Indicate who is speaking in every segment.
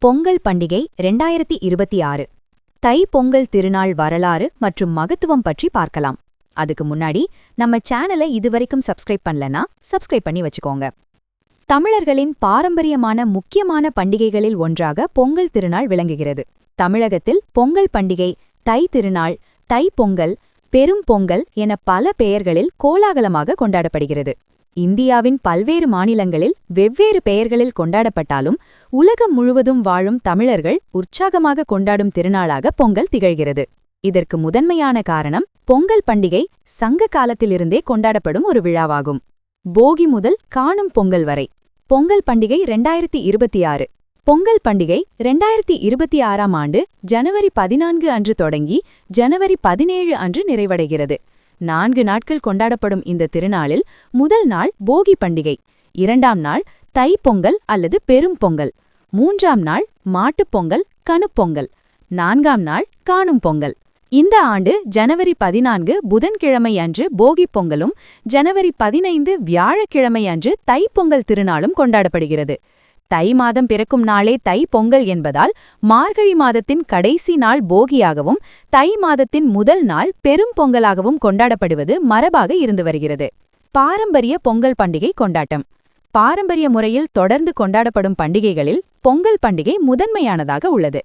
Speaker 1: பொங்கல் பண்டிகை ரெண்டாயிரத்தி இருபத்தி ஆறு. தை பொங்கல் திருநாள் வரலாறு மற்றும் மகத்துவம் பற்றி பார்க்கலாம். அதுக்கு முன்னாடி நம்ம சேனலை இதுவரைக்கும் சப்ஸ்கிரைப் பண்ணலனா சப்ஸ்கிரைப் பண்ணி வச்சுக்கோங்க. தமிழர்களின் பாரம்பரியமான முக்கியமான பண்டிகைகளில் ஒன்றாக பொங்கல் திருநாள் விளங்குகிறது. தமிழகத்தில் பொங்கல் பண்டிகை தை திருநாள் தை பொங்கல் பெரும் பொங்கல் என பல பெயர்களில் கோலாகலமாக கொண்டாடப்படுகிறது. இந்தியாவின் பல்வேறு மாநிலங்களில் வெவ்வேறு பெயர்களில் கொண்டாடப்பட்டாலும் உலகம் முழுவதும் வாழும் தமிழர்கள் உற்சாகமாக கொண்டாடும் திருநாளாக பொங்கல் திகழ்கிறது. இதற்கு முதன்மையான காரணம் பொங்கல் பண்டிகை சங்க காலத்திலிருந்தே கொண்டாடப்படும் ஒரு விழாவாகும். போகி முதல் காணும் பொங்கல் வரை பொங்கல் பண்டிகை ரெண்டாயிரத்தி இருபத்தி ஆறு பொங்கல் பண்டிகை ரெண்டாயிரத்தி இருபத்தி ஆறாம் ஆண்டு ஜனவரி பதினான்கு அன்று தொடங்கி ஜனவரி பதினேழு அன்று நிறைவடைகிறது. நான்கு நாட்கள் கொண்டாடப்படும் இந்த திருநாளில் முதல் நாள் போகி பண்டிகை இரண்டாம் நாள் தை பொங்கல் அல்லது பெரும் பொங்கல் மூன்றாம் நாள் மாட்டுப் பொங்கல் கணுப்பொங்கல் நான்காம் நாள் காணும் பொங்கல். இந்த ஆண்டு ஜனவரி பதினான்கு புதன்கிழமை அன்று போகிப் பொங்கலும் ஜனவரி பதினைந்து வியாழக்கிழமை அன்று தைப்பொங்கல் திருநாளும் கொண்டாடப்படுகிறது. தை மாதம் பிறக்கும் நாளே தை பொங்கல் என்பதால் மார்கழி மாதத்தின் கடைசி நாள் போகியாகவும் தை மாதத்தின் முதல் நாள் பெரும் பொங்கலாகவும் கொண்டாடப்படுவது மரபாக இருந்து வருகிறது. பாரம்பரிய பொங்கல் பண்டிகை கொண்டாட்டம். பாரம்பரிய முறையில் தொடர்ந்து கொண்டாடப்படும் பண்டிகைகளில் பொங்கல் பண்டிகை முதன்மையானதாக உள்ளது.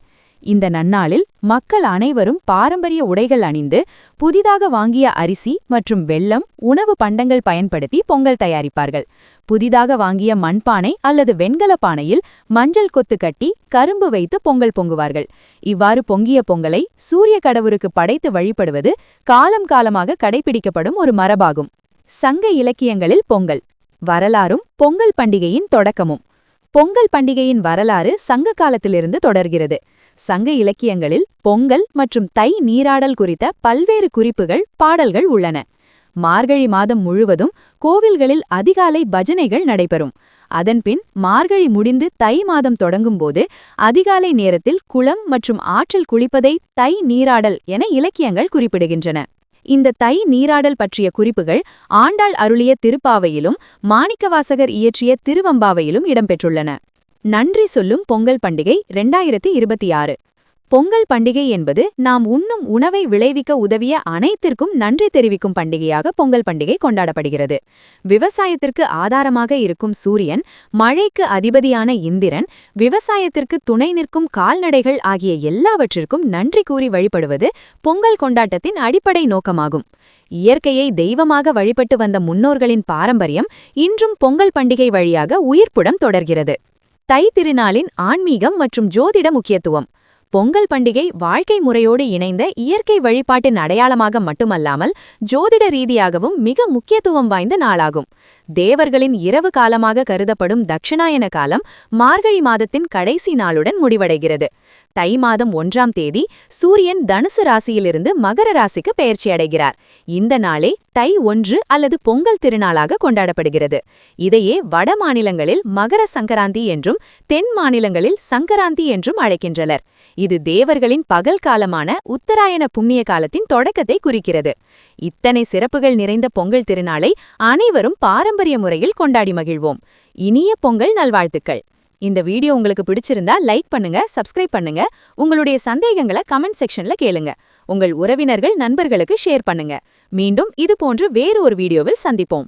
Speaker 1: இந்த நன்னாளில் மக்கள் அனைவரும் பாரம்பரிய உடைகள் அணிந்து புதிதாக வாங்கிய அரிசி மற்றும் வெல்லம் உணவு பண்டங்கள் பயன்படுத்தி பொங்கல் தயாரிப்பார்கள். புதிதாக வாங்கிய மண்பானை அல்லது வெண்கல பானையில் மஞ்சள் கொத்து கட்டி கரும்பு வைத்து பொங்கல் பொங்குவார்கள். இவ்வாறு பொங்கிய பொங்கலை சூரிய கடவுருக்கு படைத்து வழிபடுவது காலம் காலமாக கடைபிடிக்கப்படும் ஒரு மரபாகும். சங்க இலக்கியங்களில் பொங்கல். வரலாறும் பொங்கல் பண்டிகையின் தொடக்கமும். பொங்கல் பண்டிகையின் வரலாறு சங்க காலத்திலிருந்து தொடர்கிறது. சங்க இலக்கியங்களில் பொங்கல் மற்றும் தை நீராடல் குறித்த பல்வேறு குறிப்புகள் பாடல்கள் உள்ளன. மார்கழி மாதம் முழுவதும் கோவில்களில் அதிகாலை பஜனைகள் நடைபெறும். அதன்பின் மார்கழி முடிந்து தை மாதம் தொடங்கும்போது அதிகாலை நேரத்தில் குளம் மற்றும் ஆற்றில் குளிப்பதை தை நீராடல் என இலக்கியங்கள் குறிப்பிடுகின்றன. இந்த தை நீராடல் பற்றிய குறிப்புகள் ஆண்டாள் அருளிய திருப்பாவையிலும் மாணிக்கவாசகர் இயற்றிய திருவம்பாவையிலும் இடம்பெற்றுள்ளன. நன்றி சொல்லும் பொங்கல் பண்டிகை ரெண்டாயிரத்தி இருபத்தி ஆறு. பொங்கல் பண்டிகை என்பது நாம் உண்ணும் உணவை விளைவிக்க உதவிய அனைத்திற்கும் நன்றி தெரிவிக்கும் பண்டிகையாக பொங்கல் பண்டிகை கொண்டாடப்படுகிறது. விவசாயத்திற்கு ஆதாரமாக இருக்கும் சூரியன் மழைக்கு அதிபதியான இந்திரன் விவசாயத்திற்கு துணை நிற்கும் கால்நடைகள் ஆகிய எல்லாவற்றிற்கும் நன்றி கூறி வழிபடுவது பொங்கல் கொண்டாட்டத்தின் அடிப்படை நோக்கமாகும். இயற்கையை தெய்வமாக வழிபட்டு வந்த முன்னோர்களின் பாரம்பரியம் இன்றும் பொங்கல் பண்டிகை வழியாக உயிர்ப்புடம் தொடர்கிறது. தை திருநாளின் ஆன்மீகம் மற்றும் ஜோதிட முக்கியத்துவம். பொங்கல் பண்டிகை வாழ்க்கை முறையோடு இணைந்த இயற்கை வழிபாட்டின் அடையாளமாக மட்டுமல்லாமல் ஜோதிட ரீதியாகவும் மிக முக்கியத்துவம் வாய்ந்த நாளாகும். தேவர்களின் இரவு காலமாக கருதப்படும் தட்சிணாயன காலம் மார்கழி மாதத்தின் கடைசி நாளுடன் முடிவடைகிறது. தை மாதம் ஒன்றாம் தேதி சூரியன் தனுசு ராசியிலிருந்து மகர ராசிக்கு பெயர்ச்சியடைகிறார் இந்த நாளே தை ஒன்று அல்லது பொங்கல் திருநாளாக கொண்டாடப்படுகிறது. இதையே வட மாநிலங்களில் மகர சங்கராந்தி என்றும் தென் மாநிலங்களில் சங்கராந்தி என்றும் அழைக்கின்றனர். இது தேவர்களின் பகல் காலமான உத்தராயண புண்ணிய காலத்தின் தொடக்கத்தை குறிக்கிறது. இத்தனை சிறப்புகள் நிறைந்த பொங்கல் திருநாளை அனைவரும் பாரம்பரிய முறையில் கொண்டாடி மகிழ்வோம். இனிய பொங்கல் நல்வாழ்த்துக்கள். இந்த வீடியோ உங்களுக்கு பிடிச்சிருந்தா லைக் பண்ணுங்க சப்ஸ்கிரைப் பண்ணுங்க. உங்களுடைய சந்தேகங்களை கமெண்ட் செக்ஷன்ல கேளுங்க. உங்கள் உறவினர்கள் நண்பர்களுக்கு ஷேர் பண்ணுங்க. மீண்டும் இது போன்று வேறு ஒரு வீடியோவில் சந்திப்போம்.